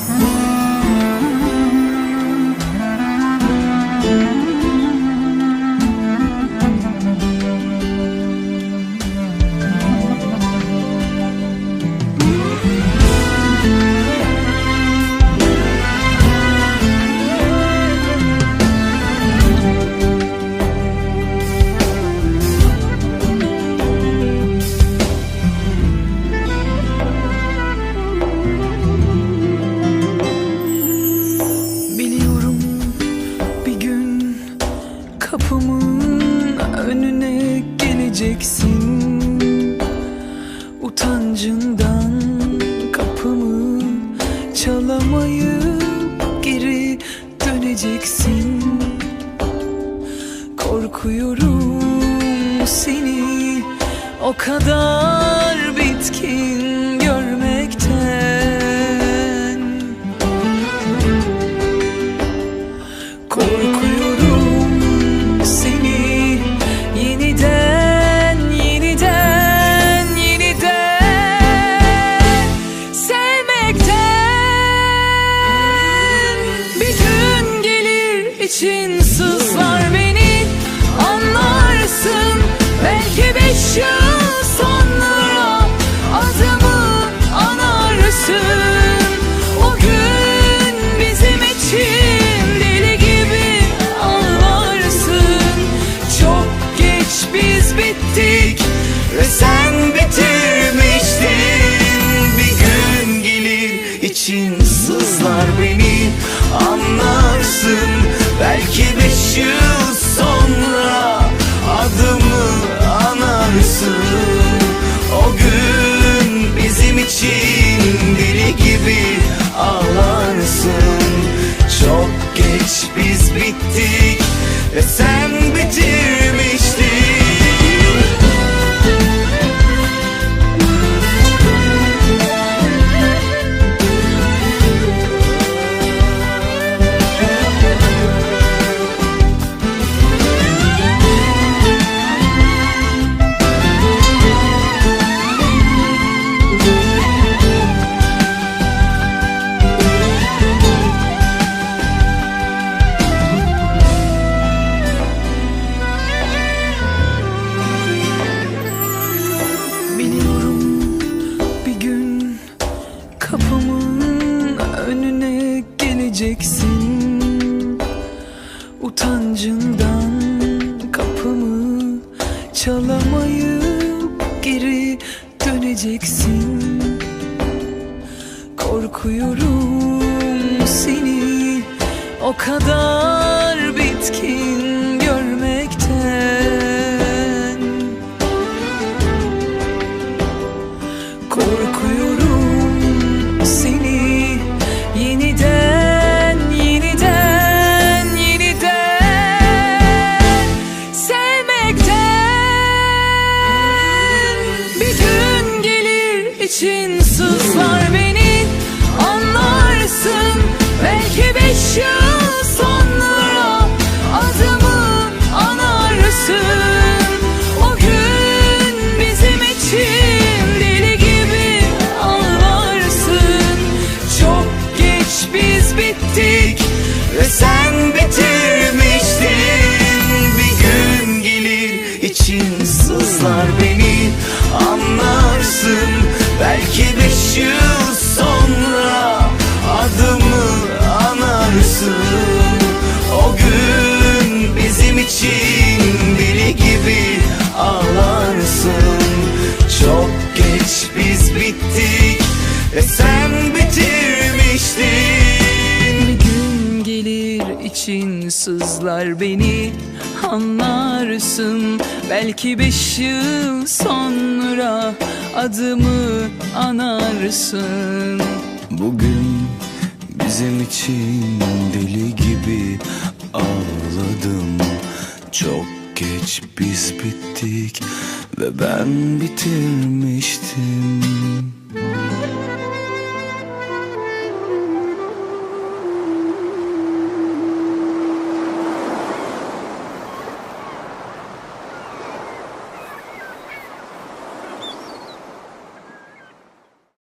Mm-hmm. Utancından kapımı çalamayıp geri döneceksin. Korkuyorum seni o kadar bitkin sızlar beni anlarsın. Belki beş yıl sonra adımı anarsın. O gün bizim için deli gibi ağlarsın. Çok geç biz bittik Ve sen bitirmiştin yıl sonra Adımı anarsın. O gün bizim için deli gibi ağlarsın. Çok geç biz bittik ve sen Utancından kapımı çalamayıp geri döneceksin. Korkuyorum seni o kadar bitkin için deli gibi ağlarsın. Çok geç biz bittik ve sen bitirmiştin. Bir gün gelir için sızlar beni anlarsın. Belki beş yıl sonra adımı anarsın. Bugün bizim için deli gibi ağladım Çok geç biz bittik ve ben bitirmiştim